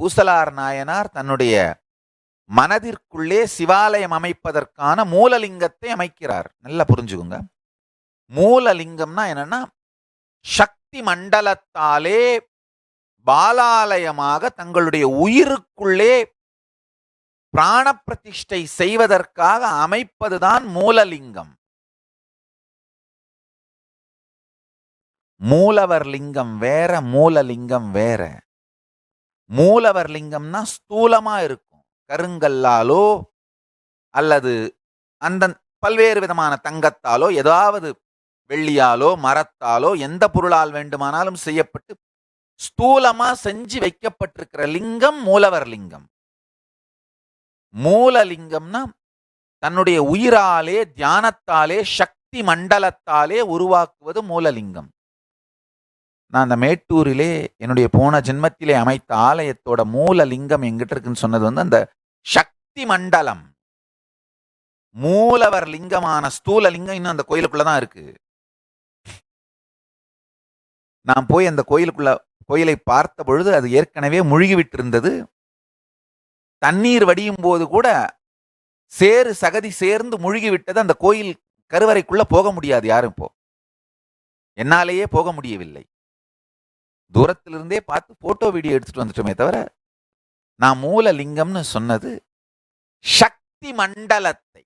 பூசலார் நாயனார் தன்னுடைய மனதிற்குள்ளே சிவாலயம் அமைப்பதற்கான மூலலிங்கத்தை அமைக்கிறார். நல்லா புரிஞ்சுக்கோங்க. மூலலிங்கம்னா என்னன்னா சக்தி மண்டலத்தாலே பாலாலயமாக தங்களுடைய உயிருக்குள்ளே பிராண பிரதிஷ்டை செய்வதற்காக அமைப்பதுதான் மூலலிங்கம். மூலவர் லிங்கம் வேற மூலலிங்கம் வேற. மூலவர் லிங்கம்னா ஸ்தூலமா இருக்கும். கருங்கல்லாலோ அல்லது அந்த பல்வேறு விதமான தங்கத்தாலோ ஏதாவது வெள்ளியாலோ மரத்தாலோ எந்த பொருளால் வேண்டுமானாலும் செய்யப்பட்டு ஸ்தூலமா செஞ்சு வைக்கப்பட்டிருக்கிற லிங்கம் மூலவர் லிங்கம் மூலலிங்கம்னா தன்னுடைய உயிராலே தியானத்தாலே சக்தி மண்டலத்தாலே உருவாக்குவது மூலலிங்கம். நான் அந்த மேட்டூரிலே என்னுடைய போன ஜென்மத்திலே அமைத்த ஆலயத்தோட மூலலிங்கம் எங்கிட்ட இருக்குன்னு சொன்னது வந்து அந்த சக்தி மண்டலம். மூலவர் லிங்கமான ஸ்தூல லிங்கம் இன்னும் அந்த கோயிலுக்குள்ள தான் இருக்கு. நான் போய் அந்த கோயிலுக்குள்ள கோயிலை பார்த்த பொழுது அது ஏற்கனவே முழுகிவிட்டு இருந்தது தண்ணீர் வடியும் போது கூட சேறு சகதி சேர்ந்து முழுகிவிட்டது. அந்த கோயில் கருவறைக்குள்ள போக முடியாது யாரும் இப்போ. என்னாலேயே போக முடியவில்லை. தூரத்திலிருந்தே பார்த்து போட்டோ வீடியோ எடுத்துட்டு வந்துட்டோமே தவிர நான் மூல லிங்கம்னு சொன்னது சக்தி மண்டலத்தை.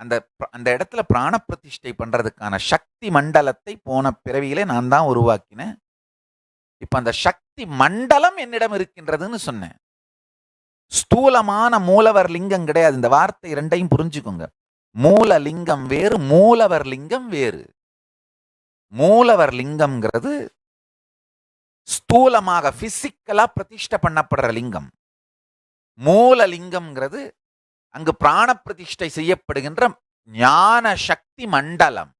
அந்த அந்த இடத்துல பிராண பிரதிஷ்டை பண்றதுக்கான சக்தி மண்டலத்தை போன பிறவியிலே நான் தான் உருவாக்கினேன். இப்ப அந்த சக்தி மண்டலம் என்னிடம் இருக்கின்றதுன்னு சொன்னேன். ஸ்தூலமான மூலவர் லிங்கம் கிடையாது. இந்த வார்த்தை இரண்டையும் புரிஞ்சுக்கோங்க. மூல லிங்கம் வேறு மூலவர் லிங்கம் வேறு. மூலவர் லிங்கம்ங்கிறது ஸ்தூலமாக பிசிக்கலா பிரதிஷ்டை பண்ணப்படுற லிங்கம். மூல லிங்கம்ங்கிறது அங்கு பிராண பிரதிஷ்டை செய்யப்படுகின்ற ஞான சக்தி மண்டலம்.